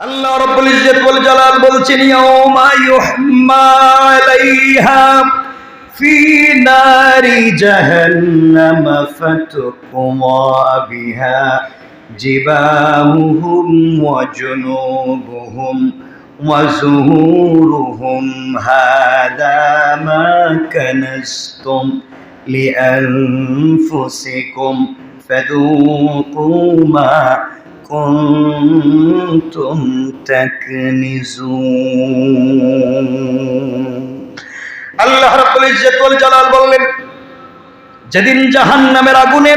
আল্লাহ রাব্বুল ইজ্জত ওয়াল জালাল বলছেন, ইয়াউমা ইউহমা আলাইহা ফি নারি জাহান্নাম ফাতুকুমা বিহা জিবাহুহুম ওয়া জুনুবুহুম ওয়া যুহুরুহুম হাদা মা কানাসতুম লিআনফুসিকুম ফাদুকু মা كنتم تكنزون আল্লাহ রাব্বুল ইজ্জত ওয়াল জালাল বললেন যেদিন জাহান্নামের আগুনে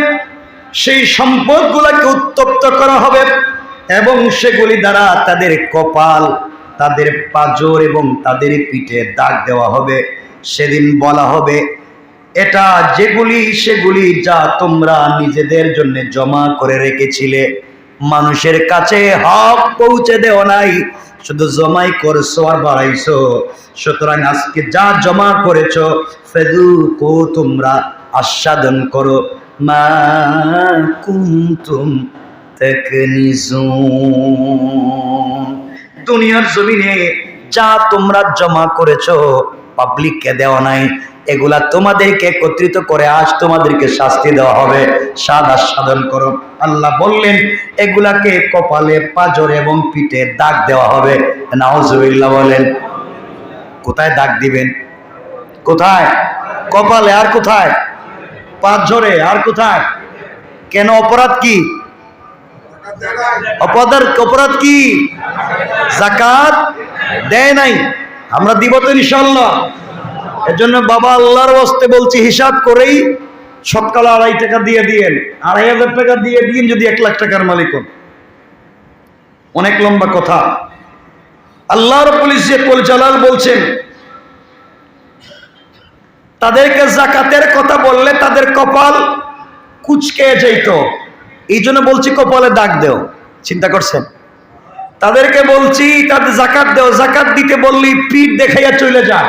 সেই সম্পদগুলোকে উত্তপ্ত করা হবে এবং সেগুলি দ্বারা তাদের কপাল তাদের পাজর এবং তাদের পিঠে দাগ দেওয়া হবে সেদিন বলা হবে এটা যেগুলি সেগুলি যা তোমরা নিজেদের জন্য জমা করে রেখেছিলে মানুষের কাছে হক পৌঁছে দেও নাই। শুধু জমাই করছ আর বাড়াইছো। সুতরাং আজকে যা জমা করেছ, ফেদু কো তোমরা আস্বাদন করো। মা তাকনিজুন। দুনিয়ার জমিনে যা তোমরা জমা করেছ পাবলিককে দেওয়া নাই, এগুলা তোমাদেরকে একত্রিত করে আজ তোমাদেরকে শাস্তি দেওয়া হবে। স্বাদ আস্বাদন করো। আল্লাহ বললেন, এগুলাকে কপালে পাজর এবং পিঠে দাগ দেওয়া হবে। নাওজুবিল্লাহ বলেন কোথায় দাগ দিবেন? কোথায়? কপালে আর কোথায়? পাঁচজরে আর কোথায়? কেন অপরাধ কি? অপরাধ অপরাধ কি? জাকাত দেয় নাই। আমরা দিব তো ইনশাল্লাহ এজন্য বাবা আল্লাহর বস্তে বলছি, হিসাব করেই সকালে আড়াই টাকা দিয়ে দিয়েন। আড়াই হাজার টাকা দিয়ে দিন যদি এক লাখ টাকার মালিক হন। অনেক লম্বা কথা। আল্লাহর পুলিশ যে পরিচালন বলছেন, তাদেরকে জাকাতের কথা বললে তাদের কপাল কুচকে যেত এই জন্য বলছি কপালে দাগ দেও। চিন্তা করছেন? তাদেরকে বলছি, তাদের জাকাত দেও, জাকাত দিতে বললি পিঠ দেখাইয়া চলে যা।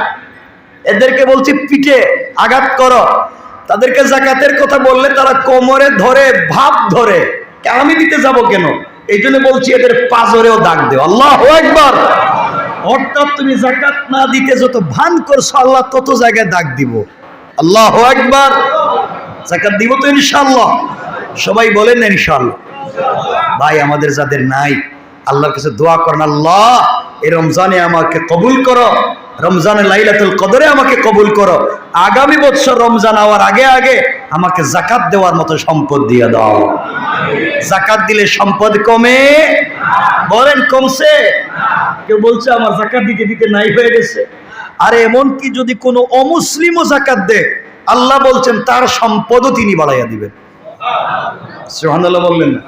এদেরকে বলছি, পিঠে আঘাত করো। তাদেরকে জাকাতের কথা বললে তারা কোমরে ধরে, ভাব ধরে আমি দিতে যাব কেন? এই জন্য বলছি, এদের পাজরেও দাগ দেও। আল্লাহ একবার অর্থাৎ তুমি জাকাত না দিতে যত ভান করছ, আল্লাহ তত জায়গায় দাগ দিব। আল্লাহ একবার জাকাত দিব তো ইনশাল্লাহ সবাই বলেন ইনশাল্লাহ ভাই, আমাদের যাদের নাই আল্লাহর কাছে দোয়া করেন, আল্লাহ, এই রমজানে আমাকে কবুল করো। রমজানে লাইলাতুল কদরে আমাকে কবুল করো। আগামী বছর রমজান হওয়ার আগে আগে আমাকে জাকাত দেওয়ার মতো সম্পদ দিয়ে দাও। জাকাত দিলে সম্পদ কমে? বলেন, কমছে। কেউ বলছে, আমার জাকাত দিতে দিতে নাই হয়ে গেছে। আর এমন কি যদি কোনো অমুসলিমও জাকাত দেয়, আল্লাহ বলছেন, তার সম্পদও তিনি বাড়াইয়া দিবেন। সোহানাল্লাহ বললেন না।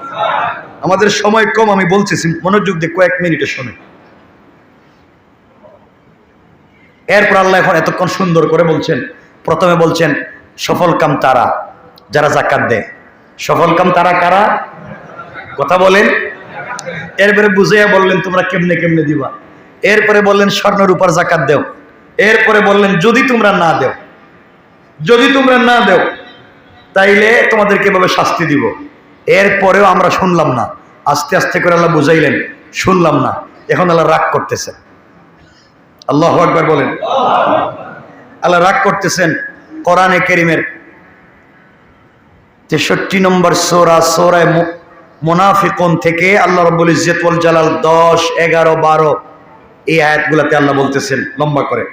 আমাদের সময় কম, আমি বলছি মনোযোগ দিয়ে কয়েক মিনিটে শোনে। এরপর আল্লাহ এখন এতক্ষণ সুন্দর করে বলছেন, প্রথমে বলছেন, সফল কাম তারা, যারা জাকাত দেয়। সফল কাম তারা কারা? কথা বলেন। এরপরে বুঝাইয়া বললেন, তোমরা কেমনে কেমনে দিবা? এরপরে বললেন, স্বর্ণের উপর জাকাত দেও। এরপরে বললেন, যদি তোমরা না দেও, যদি তোমরা না দেও তাইলে তোমাদেরকে এভাবে শাস্তি দিব। এরপরেও আমরা শুনলাম না। আস্তে আস্তে করে আল্লাহ বুঝাইলেন, শুনলাম না। এখন আল্লাহ রাগ করতেছে আল্লাহ একবার বলেন। আল্লাহ রাগ করতেছেন কোরআনে কেরিমের। তেষট্টি নম্বর সোরা, সোরায় মোনাফিকন থেকে আল্লাহ রব্বুল ইজ্জতুল জালাল দশ, এগারো, বারো এই আয়াতগুলাতে আল্লাহ বলতেছেন, লম্বা করে।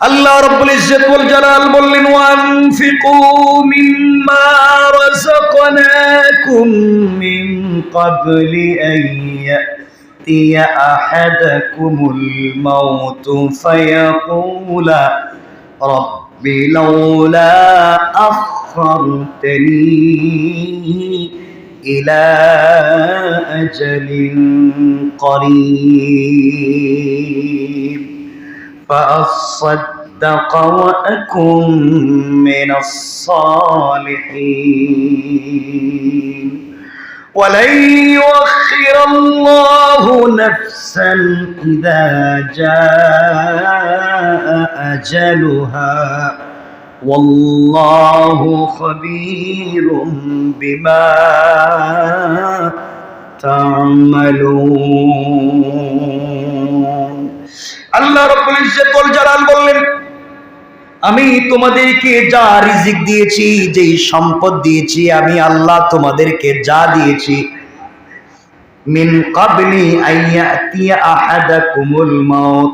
আল্লাহ রব্বুল ইজ্জতুল জালাল বললেন ওয়ানফিকু মিম্মা রাযাকনাকুম মিন ক্বাবলি আন ইয়াতিয়া আহাদাকুমুল মাউত ফায়াকুলা রব্বি লাউলা আখখারতনি إلى أجل قريب فأصدق وأكن من الصالحين. ولن يؤخر الله نفسا إذا جاء أجلها. والله خبير بما تعملون. আল্লাহ রব্বুল জালাল বললেন, আমি তোমাদেরকে যা রিজিক দিয়েছি, যেই সম্পদ দিয়েছি, আমি আল্লাহ তোমাদেরকে যা দিয়েছি, মিন কাবলি আহাদাকুমুল মাউত।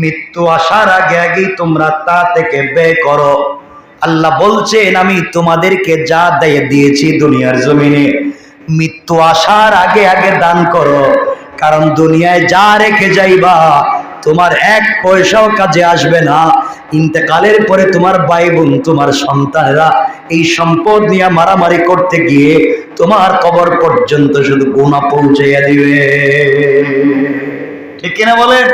মৃত্যু আসার আগে আগেই তোমরা তা থেকে ব্যয় করো। আল্লাহ বলছেন, আমি তোমাদেরকে যা দিয়ে দিয়েছি দুনিয়ার জমিনে, মৃত্যু আসার আগে আগে দান করো। কারণ দুনিয়ায় যা রেখে যাইবা, তোমার এক পয়সাও কাজে আসবে না। ইন্তেকালের পরে তোমার ভাই বোন তোমার সন্তানেরা এই সম্পদ নিয়ে মারামারি করতে গিয়ে তোমার কবর পর্যন্ত শুধু গুণা পৌঁছাইয়া দিবে। ঠিক কিনা বলেন?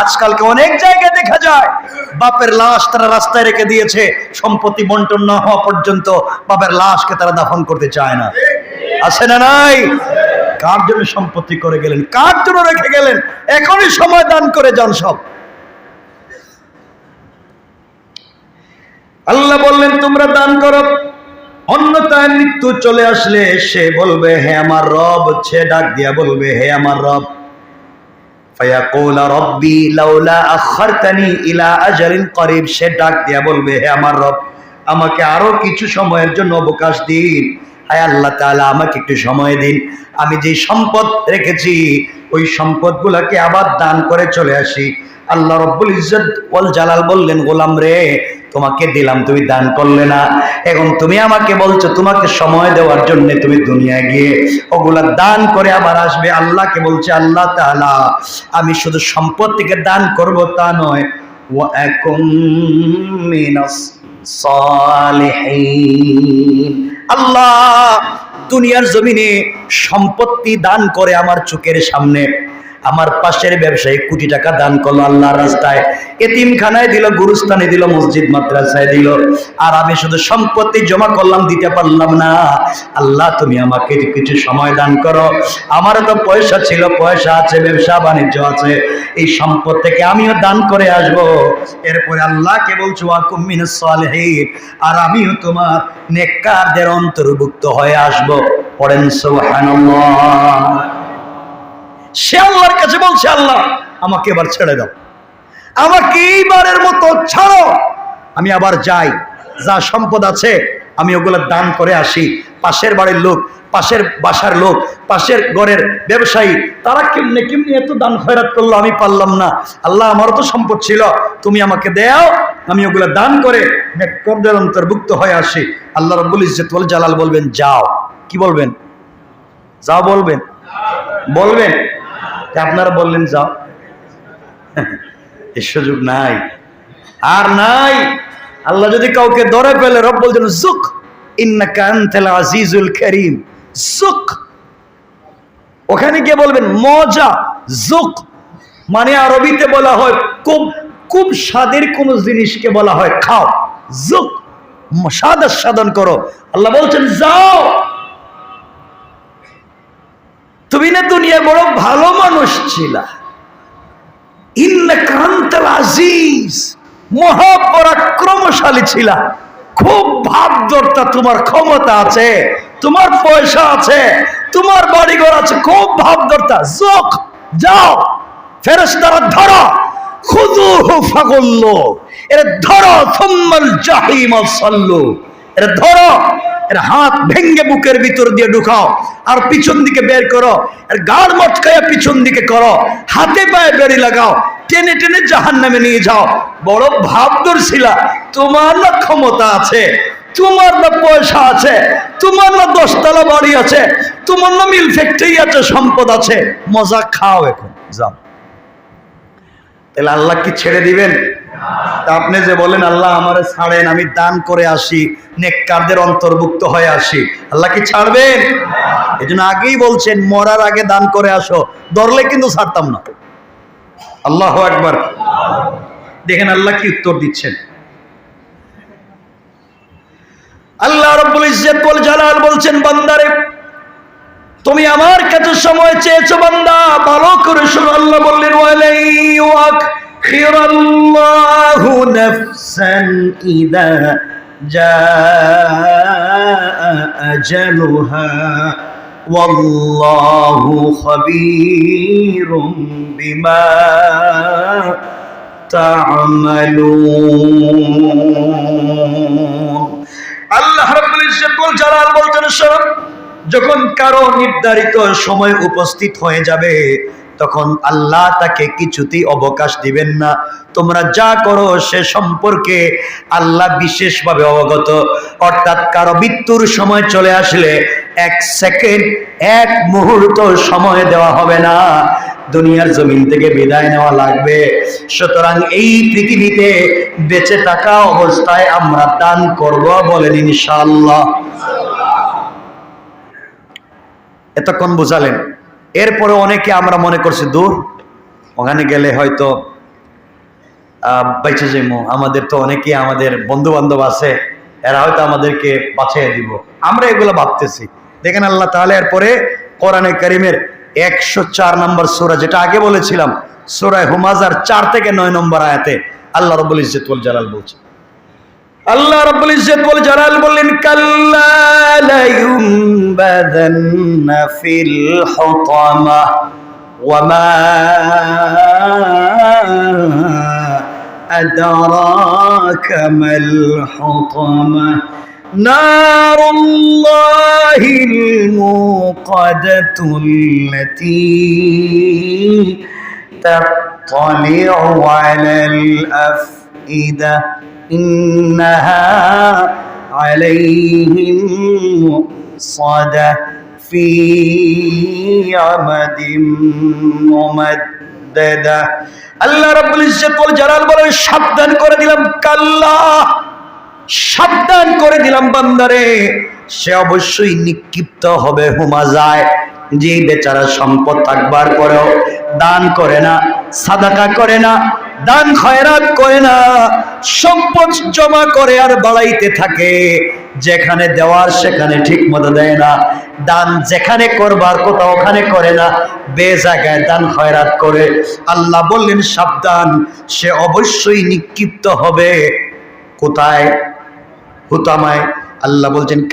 আজকালকে অনেক জায়গায় দেখা যায়, বাপের লাশ তারা রাস্তায় রেখে দিয়েছে, সম্পত্তি বন্টন না হওয়া পর্যন্ত বাপের লাশকে তারা দাফন করতে চায় না। আছে না নাই? কার জন্য সম্পত্তি করে গেলেন? কার জন্য রেখে গেলেন? এখনই সময় দান করে যান সব। আল্লাহ বললেন, তোমরা দান করো। অন্যতায় মৃত্যু চলে আসলে সে বলবে, হে আমার রব। সে ডাক দিয়া বলবে, হে আমার রব। সে ডাক দিয়া বলবে, হে আমার রব, আমাকে আরও কিছু সময়ের জন্য অবকাশ দিন। হায় আল্লাহ তাআলা, আমাকে একটু সময় দিন। আমি যে সম্পদ রেখেছি, ওই সম্পদগুলোকে আবার দান করে চলে আসি। আল্লাহ রব্বুল ইজ্জত ওয়াল জালাল বললেন, গোলাম রে, তোমাকে দিলাম, তুমি দান করলে না। এখন তুমি আমাকে বলছো, তোমাকে সময় দেওয়ার জন্য তুমি দুনিয়ায় গিয়ে ওগুলা দান করে আবার আসবে। আল্লাহকে বলছে, আল্লাহ তাআলা, আমি শুধু সম্পদ থেকে দান করব তা নয়। মিনাস সালিহিন। আল্লাহ দুনিয়ার জমিনে সম্পত্তি দান করে আমার চোখের সামনে। আমার পাশের ব্যবসায়ী কোটি টাকা দান করল আল্লাহর রাস্তায়। এতিমখানায় দিল, গুরুস্থানে দিল, মসজিদ, মাদ্রাসায় দিল। আর আমি শুধু সম্পত্তি জমা করলাম, দিতে পারলাম না। আল্লাহ, তুমি আমাকে কিছু সময় দান করো। আমার তো পয়সা ছিল, পয়সা আছে, ব্যবসা, বাণিজ্য আছে। এই সম্পদ থেকে আমিও দান করে আসব। এরপরে আল্লাহকে বলছো আকুমিন সালেহীন। আর আমিও তোমার নেককারদের অন্তর্ভুক্ত হয়ে আসব। পড়েন সুবহানাল্লাহ। সে আল্লাহর কাছে বলছে, আল্লাহ, আমাকে এবার ছেড়ে দাও। আমাকে এইবারের মতো ছাড়ো। আমি আবার যাই। যা সম্পদ আছে, আমি ওগুলো দান করে আসি। পাশের বাড়ির লোক, পাশের বাসার লোক, পাশের ঘরের ব্যবসায়ী, তারা কেমনে কেমনি এত দান খয়রাত করল আমি পারলাম না। আল্লাহ, আমারও তো সম্পদ ছিল। তুমি আমাকে দেও, আমি ওগুলো দান করে নেককারদের অন্তর্ভুক্ত হয়ে আসি। আল্লাহ রব্বুল ইজ্জত ওয়াল জালাল বলবেন, যাও। কি বলবেন? যাও বলবেন? বলবেন? আপনারা বললেন যাও। এ সুযোগ নাই। আর নাই। আল্লাহ যদি কাউকে ধরে পেলে রব বলছেন জুক ইন্নাকা আনতাল আজিজুল করিম। জুক ওখানে গিয়ে বলবেন, মজা। জুক মানে আরবিতে বলা হয়, খুব খুব স্বাদের কোন জিনিসকে বলা হয়, খাও। জুক স্বাদ আস্বাদন করো। আল্লাহ বলছেন, যাও। তুমি না দুনিয়া বড় ভালো মানুষ ছিল। মহাপরাক্রমশালী ছিল। খুব ভাবদর্তা, তোমার ক্ষমতা আছে, তোমার পয়সা আছে, তোমার বাড়িঘর আছে, খুব ভাবদর্তা। যোগ যাও, ফেরেশতারা ধরো। খুদুহু ফাগুল্লু। এর ধরো, সুম্মাল জাহিম সাল্লু। এর ধরো, এর হাত ভেঙ্গে বুকের ভিতর দিয়ে ঢুকাও, আর পিছন দিকে বের করো, এর গাড় মটকায় পিছন দিকে করো, হাতে পায়ে বেড়ি লাগাও, টেনে টেনে জাহান নামে নিয়ে যাও। বড় ভাবদর ছিলা তোমার না ক্ষমতা আছে, তোমার না পয়সা আছে, তোমার না দশতলা বাড়ি আছে, তোমার না মিল ফ্যাক্টরি আছে, সম্পদ আছে, মজা খাও এখন, যাও। তাহলে আল্লাহ কি ছেড়ে দিবেন? তা আপনি যে বলেন, আল্লাহ আমারে ছাড়েন, আমি দান করে আসি, নেককারদের অন্তর্ভুক্ত হয়ে আসি। আল্লাহ কি ছাড়বেন? এই আগেই বলছেন, মরার আগে দান করে আসো। ধরলে কিন্তু ছাড়তাম না। আল্লাহ একবার দেখেন আল্লাহ কি উত্তর দিচ্ছেন। আল্লাহ রব্বুল ইজ্জত ওয়াল জালাল বলছেন, বান্দারে, তুমি আমার কাছে সময় চেয়েছো, বান্দা। ভালো করে শোনো, আল্লাহ বললেন ওয়ালাই ওয়াকখিরাল্লাহু নাফসান ইদা জা আজালুহা والله خبير بما تعملون আল্লাহ রাব্বুল ইজ্জত ওয়াল জালাল বলতেন শোনো যখন কারো নির্ধারিত সময় উপস্থিত হয়ে যাবে তখন আল্লাহ তাকে কিছুতেই অবকাশ দিবেন না। তোমরা যা করো সে সম্পর্কে আল্লাহ বিশেষভাবে অবগত। অর্থাৎ কারও মৃত্যুর সময় চলে আসলে এক সেকেন্ড, এক মুহূর্ত সময় দেওয়া হবে না। দুনিয়ার জমিন থেকে বিদায় নেওয়া লাগবে। সুতরাং এই পৃথিবীতে বেঁচে থাকা অবস্থায় আমরা দান করব বলেন ইনশাআল্লাহ। এতক্ষণ বুঝালেন। এরপরে অনেকে আমরা মনে করছি, দূর, ওখানে গেলে হয়তো বাইচে যাইমো। আমাদের তো অনেকে আমাদের বন্ধু বান্ধব আছে, এরা হয়তো আমাদেরকে বাঁচিয়ে দিব। আমরা এগুলো ভাবতেছি। দেখেন আল্লাহ তাহলে এরপরে কোরআনে করিমের একশো চার নম্বর সোরা, যেটা আগে বলেছিলাম সোরায় হুমাজার চার থেকে নয় নম্বর আয়াতে আল্লাহ রবুল ইজ্জতুল জালাল বলছে। আল্লাহ রাব্বুল ইজ্জত বল জালাল বললেন, কাল্লা بذن في الحطمة وما أدراك ما الحطمة. نار الله الموقدة التي تطلع على الأفئدة إنها عليهم مؤصدة في عمد ممددة আল্লাহ রাব্বুল ইজ্জত ওয়াল জালাল বলেন সাবধান করে দিলাম কাল্লা সাবধান করে দিলাম বান্দারে সে অবশ্যই নিক্ষিপ্ত হবে হুমা যায় যে বেচারা সম্পদ থাকবার পরেও দান করে না সাদাকা করে না দান খয়রাত করে না, সম্পদ জমা করে আর বাড়াইতে থাকে। যেখানে দেওয়ার সেখানে ঠিক মতো দেয় না। দান যেখানে করবার কোথাও ওখানে করে না। বে জায়গায় দান খয়রাত করে। আল্লাহ বললেন, সাবধান, সে অবশ্যই নিক্ষিপ্ত হবে। কোথায়? হুতামায়। আল্লাহ বলছেন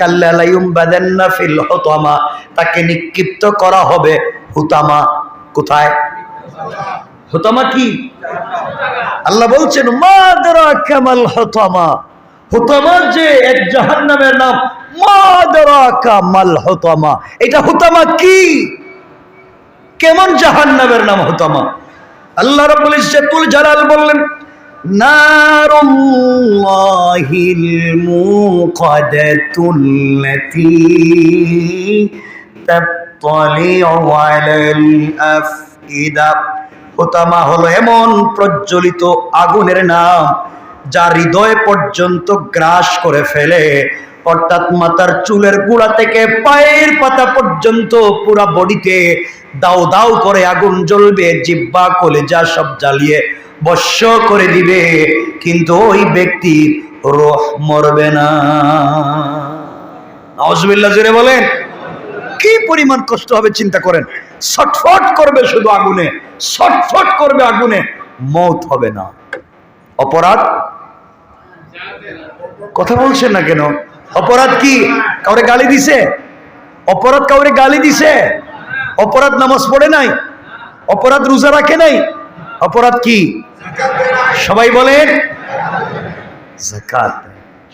বাদান্না ফিল হুতামা। তাকে নিক্ষিপ্ত করা হবে হুতামা। কোথায়? হুতামা কি? আল্লাহ বলছেন মাদরা কামাল হুতামা। হুতামা যে এক নাম। মাদরা কামাল হুতামা। এটা হুতামা কি? কেমন নাম হুতামা? আল্লাহ রাব্বুল ইজ্জাতুল জালাল বললেন হুতামা হলো এমন প্রজ্বলিত আগুনের নাম, যা হৃদয় পর্যন্ত গ্রাস করে ফেলে। অর্থাৎ মাথার চুলের গুড়া থেকে পায়ের পাতা পর্যন্ত পুরা বডিতে দাও দাও করে আগুন জ্বলবে জিব্বা কলেজা সব জ্বালিয়ে বর্ষ করে দিবে। কিন্তু ওই ব্যক্তির রোহ মরবে না। জুড়ে বলেন। কি পরিমাণ কষ্ট হবে, চিন্তা করেন। ছটফট করবে শুধু আগুনে। ছটফট করবে আগুনে, মৌত হবে না। অপরাধ? কথা বলছেন না কেন? অপরাধ কি? কাউরে গালি দিছে? অপরাধ কাউরে গালি দিছে? অপরাধ নামাজ পড়ে নাই? অপরাধ রোজা রাখে নাই? অপরাধ কি? সবাই বলেন জাকাত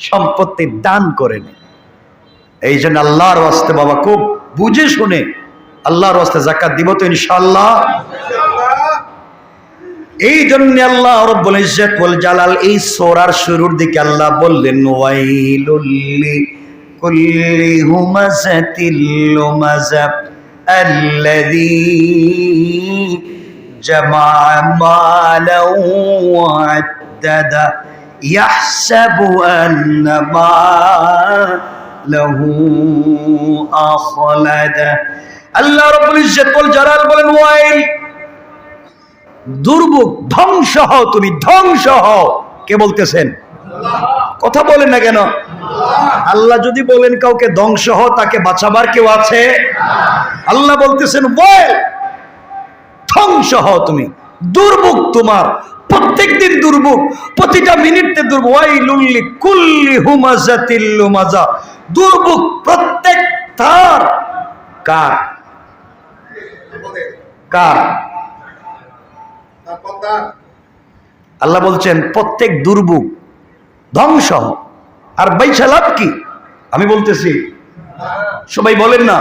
সম্পত্তি দান করে নেই এই জন্য আল্লাহর ওয়াস্তে বাবা খুব বুঝে শুনে আল্লাহর ওয়াস্তে জাকাত দিব তো ইনশাআল্লাহ। এই জন্য আল্লাহ রব্বুল ইজ্জত ওয়াল জালাল এই সূরার শুরুর দিকে আল্লাহ বললেন ওয়াইলুল লিকুল্লি হুমাযাতিল লুমাযা الذي جمع مالا وعدده يحسب أن ماله أخلده আল্লাহ রব্বুল ইজ্জত ওয়াল জালাল বলেন ওয়াইল দুর্ভোগ, ধ্বংস হও তুমি, ধ্বংস হও। কে বলতেছেন? কথা বলেন না কেন? আল্লাহ যদি বলেন কাউকে ধ্বংস হও, তাকে বাঁচাবার কেউ আছে? আল্লাহ বলতেছেন বল ধ্বংস হও তুমি। দুর্ভোগ তোমার প্রত্যেক দিন দুর্ভোগ, প্রতিটা মিনিটে দুর্ভোগ। ওয়াই লুল্লি কুল্লি লুমাজা। দুর্ভোগ প্রত্যেক তার কার? কার? আল্লাহ বলছেন, প্রত্যেক দুর্ভোগ ধ্বংস আর বাইসা লাভ কি? আমি বলতেছি, সবাই বলেন না।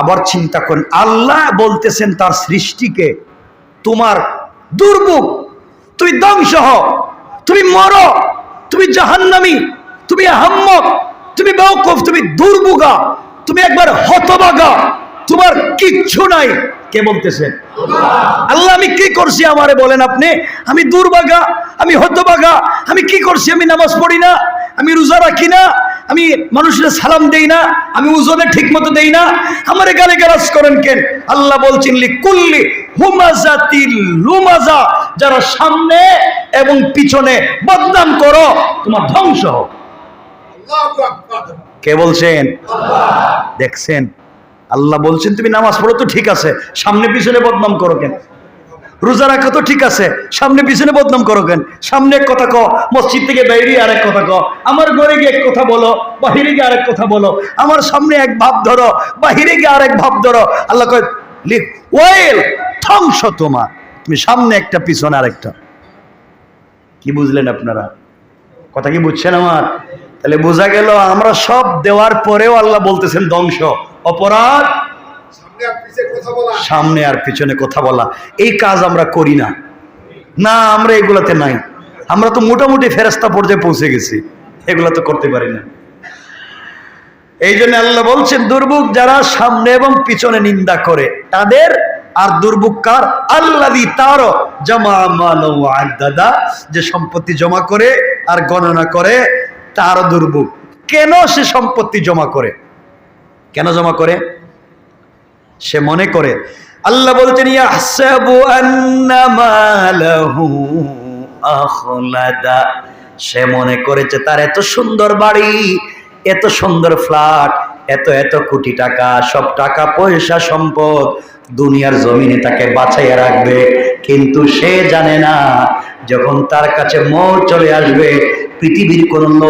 আবার চিন্তা করেন, আল্লাহ বলতেছেন তার সৃষ্টিকে, তোমার দুর্ভোগ, তুমি ধ্বংস হও, তুমি মর, তুমি জাহান্নামি, তুমি আহম্মক, তুমি বেওকুফ, তুমি দুর্ভোগা, তুমি একবার হতবাগা তোমার কিচ্ছু নাই। কে বলতেছেন আল্লাহ আমি কি করছি আমারে বলেন আপনি? আমি দুর্ভাগা আমি হতবাগা আমি কি করছি? আমি নামাজ পড়ি না আমি রোজা রাখি না আমি মানুষের সালাম দেই না আমি উজনে ঠিক মতো দেই না। আমারে গালে গালাজ করেন কেন? আল্লাহ বলছেন লি কুল্লি হুমাজাতিল লুমাজা যারা সামনে এবং পিছনে বদনাম করো তোমার ধ্বংস হোক। কে বলছেন? দেখছেন? আল্লাহ বলছেন, তুমি নামাজ পড়ো তো ঠিক আছে, সামনে পিছনে বদনাম করো কেন? রোজা রাখা তো ঠিক আছে, সামনে পিছনে বদনাম করো কেন? সামনে এক কথা কও, মসজিদ থেকে বাইরে আরেক কথা কও, আমার ঘরে গিয়ে এক কথা বলো, বাহিরে গিয়ে আর এক কথা বলো, আমার সামনে এক ভাব ধরো, বাহিরে গিয়ে আর এক ভাব ধরো। আল্লাহ কয় লিখ ওয়েল, ধ্বংস তোমার, তুমি সামনে একটা, পিছনে আরেকটা। কি বুঝলেন আপনারা? কথা কি বুঝছেন আমার? তাহলে বোঝা গেল আমরা সব দেওয়ার পরেও আল্লাহ বলতেছেন, ধ্বংস। অপরাধ? সামনে আর পিছনে কথা বলা। এই কাজ আমরা করি না। না আমরা এগুলাতে নাই। আমরা তো মোটামুটি ফেরাস্তা পর্যায়ে পৌঁছে গেছি। এগুলা তো করতে পারি না। এই জন্য আল্লাহ বলছেন দুর্ভোগ যারা সামনে এবং পিছনে নিন্দা করে তাদের আর দুর্ভোগ কার? আল্লাহ তারও জমা মালো দাদা যে সম্পত্তি জমা করে আর গণনা করে তার দুর্ভোগ। কেন সে সম্পত্তি জমা করে? কেন জমা করে? সে মনে করে, আল্লাহ বলছেন সে মনে করেছে, তার এত সুন্দর বাড়ি, এত সুন্দর ফ্ল্যাট, এত এত কোটি টাকা, সব টাকা পয়সা সম্পদ, দুনিয়ার জমিনে তাকে বাঁচাইয়া রাখবে। কিন্তু সে জানে না, যখন তার কাছে মর চলে আসবে পৃথিবীর কোন ল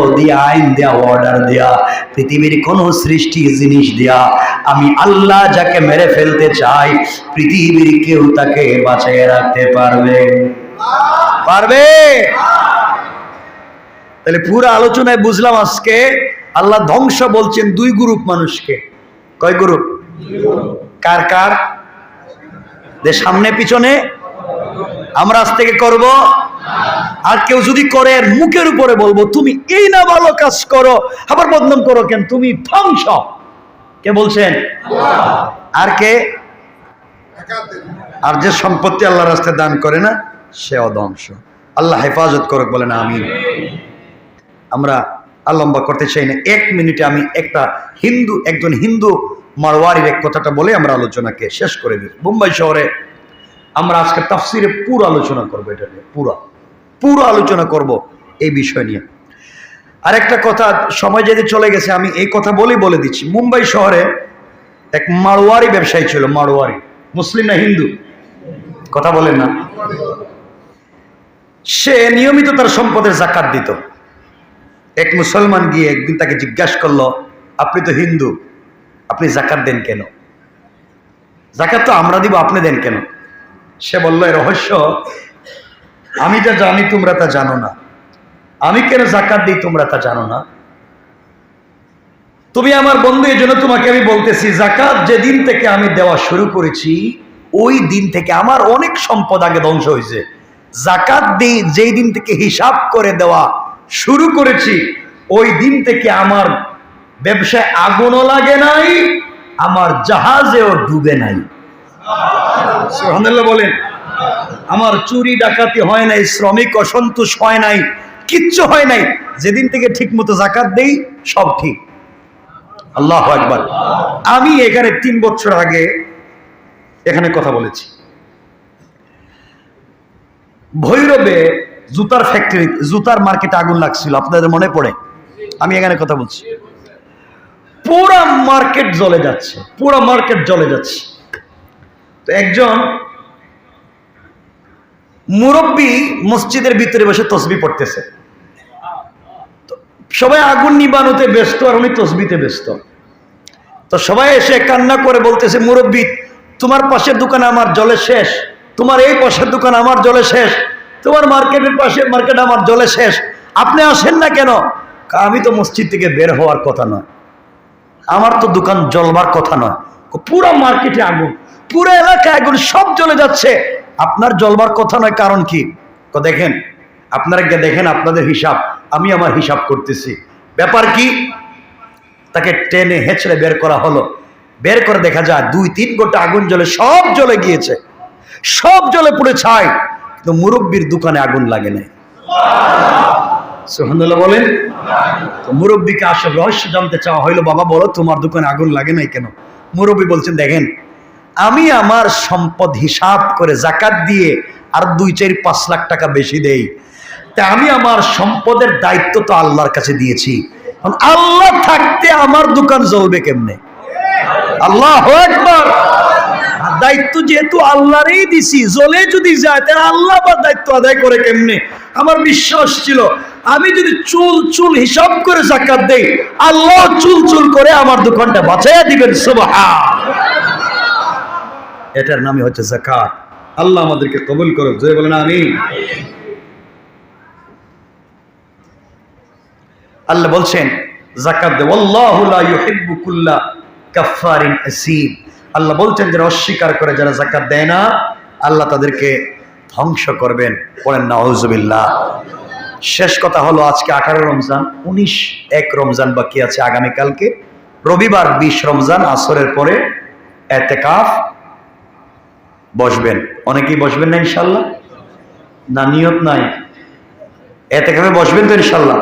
আইন দেয়া অর্ডার দেয়া, পৃথিবীর কোন সৃষ্টি জিনিস দেয়া, আমি আল্লাহ যাকে মেরে ফেলতে চাই, পৃথিবীর কেউ তাকে বাঁচাইয়া রাখতে পারবে। পারবে? তাহলে পুরো আলোচনায় বুঝলাম আজকে, আল্লাহ ধ্বংস বলছেন দুই গ্রুপ মানুষকে। কয় গ্রুপ কার কার? সামনে, পিছনে? আমরা আজ থেকে করব, আর কেউ যদি করে মুখের উপরে বলব, তুমি এই না ভালো কাজ করো, আবার বদনাম করো কেন? তুমি ধ্বংস। কে বলছেন? আর কে? আর যে সম্পত্তি আল্লাহ রাস্তায় দান করে না, সে অধ্বংস। আল্লাহ হেফাজত করুক, বলেন আমি আমরা আলম্বা করতে চাই না। এক মিনিটে আমি একটা হিন্দু, একজন হিন্দু মারওয়ারির এক কথাটা বলে আমরা আলোচনাকে শেষ করে দিই। মুম্বাই শহরে আমরা আজকে তাফসিরে পুরো আলোচনা করব এটা নিয়ে, পুরো। পুরো আলোচনা করব এই বিষয় নিয়ে। আরেকটা কথা, সময় যেতে চলে গেছে, আমি এই কথা বলেই বলে দিচ্ছি। মুম্বাই শহরে এক মারোয়ারি ব্যবসায়ী ছিল মারোয়ারি মুসলিম না হিন্দু? কথা বলেন না। সে নিয়মিত তার সম্পদের জাকাত দিত। এক মুসলমান গিয়ে একদিন তাকে জিজ্ঞাসা করল, আপনি তো হিন্দু, আপনি জাকাত দেন কেন? জাকাত তো আমরা দিব, আপনি দেন কেন? সে বলল, এ রহস্য, আমি যা জানি তোমরা তা জানো না। আমি কেন জাকাত দিই তোমরা তা জানো না? তুমি আমার বন্ধু, এই জন্য তোমাকে আমি বলতেছি জাকাত যেদিন থেকে আমি দেওয়া শুরু করেছি, ওই দিন থেকে আমার অনেক সম্পদ আগে ধ্বংস হয়েছে। জাকাত দিই যেই দিন থেকে হিসাব করে দেওয়া শুরু করেছি, ওই দিন থেকে আমার ব্যবসায় আগুনও লাগে নাই, আমার জাহাজেও ডুবে নাই। বলেন, আমার চুরি ডাকাতি হয় নাই, শ্রমিক অসন্তোষ হয় নাই, কিচ্ছু হয় নাই। যেদিন থেকে ঠিক মতো জাকাত দেই, সব ঠিক। আল্লাহ একবার আমি এখানে তিন বছর আগে এখানে কথা বলেছি। ভৈরবে জুতার ফ্যাক্টরি জুতার মার্কেটে আগুন লাগছিল, আপনাদের মনে পড়ে? আমি এখানে কথা বলছি। পুরা মার্কেট জ্বলে যাচ্ছে, পুরা মার্কেট জ্বলে যাচ্ছে। তো একজন মুরব্বী মসজিদের ভিতরে বসে তসবি পড়তেছে। সবাই আগুন নিবানোতে ব্যস্ত আর উনি তসবিতে ব্যস্ত। তো সবাই এসে কান্না করে বলতেছে, মুরব্বী, তোমার পাশের দোকানে আমার জলে শেষ। তোমার এই পাশের দোকান আমার জলে শেষ। তোমার মার্কেটের পাশে মার্কেট আমার জলে শেষ। আপনি আসেন না কেন? আমি তো মসজিদ থেকে বের হওয়ার কথা নয়। আমার তো দোকান জ্বলবার কথা নয়। পুরো মার্কেটে আগুন। পুরো এলাকায় আগুন সব জ্বলে যাচ্ছে। আপনার জ্বলবার কথা নয়, কারণ কি? দেখেন, আপনারা দেখেন আপনাদের হিসাব, আমি আমার হিসাব করতেছি। ব্যাপার কি? তাকে টেনে হেঁচড়ে বের করা হলো। বের করে দেখা যায়, দুই তিন গোটা আগুন জ্বলে, সব জ্বলে গিয়েছে। সব জ্বলে পুড়ে ছাই, কিন্তু মুরব্বীর দোকানে আগুন লাগে নাই। সোহানুল্লাহ বলেন। তো মুরব্বীকে আসলে রহস্য জানতে চাওয়া হইল, বাবা বলো তোমার দোকানে আগুন লাগে নাই কেন? মুরব্বী বলছেন, দেখেন আমি আমার সম্পদ হিসাব করে জাকাত দিয়ে আর দুই, চার, পাঁচ লাখ টাকা বেশি দেই। তা আমি আমার সম্পদের দায়িত্ব তো আল্লাহর কাছে দিয়েছি। আল্লাহ থাকতে আমার দোকান জ্বলবে কেমনে? আল্লাহ একবার দায়িত্ব যেহেতু আল্লাহরই দিছি, জ্বলে যদি যায়, তাহলে আল্লাহ আবার দায়িত্ব আদায় করে কেমনে? আমার বিশ্বাস ছিল, আমি যদি চুল চুল হিসাব করে জাকাত দেই, আল্লাহ চুল চুল করে আমার দোকানটা বাঁচাইয়া দিবেন, সুবহান। এটার নামই হচ্ছে জাকাত আল্লাহ আমাদেরকে কবুল করুক জয় বলেন আমি আল্লাহ বলছেন জাকাত দে আল্লাহু লা ইউহিব্বু কুল্লা কাফফারিন আসীম। আল্লাহ বলছেন, যারা অস্বীকার করে, যারা জাকাত দেয় না, আল্লাহ তাদেরকে ধ্বংস করবেন। পড়েন নাউজুবিল্লাহ শেষ কথা হলো, আজকে আঠারো রমজান, উনিশ এক রমজান বাকি আছে আগামীকালকে। রবিবার বিশ রমজান, আসরের পরে এতেকাফ বসবেন। অনেকেই বসবেন না ইনশাল্লাহ? না, নিয়ত নাই। এতেকাফে বসবেন তো ইনশাল্লাহ?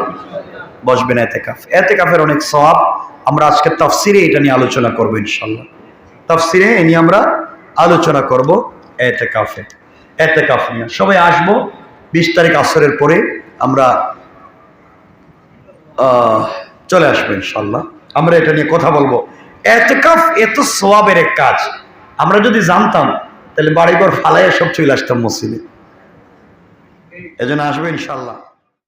বসবেন এতেকাফ। এতেকাফের অনেক সওয়াব আমরা আজকে তাফসিরে এটা নিয়ে আলোচনা করব ইনশাল্লাহ। তাফসিরে এ নিয়ে আমরা আলোচনা করব এতেকাফে। এতেকাফ নিয়ে। সবাই আসব, বিশ তারিখ আসরের পরে আমরা চলে আসব ইনশাল্লাহ। আমরা এটা নিয়ে কথা বলব। এতেকাফ এত সোয়াবের এক কাজ। আমরা যদি জানতাম তাহলে বাড়ি বাড়িঘর ফালাইয়া সব চলে আসতাম মসজিদে। এজন্য আসবে ইনশাল্লাহ।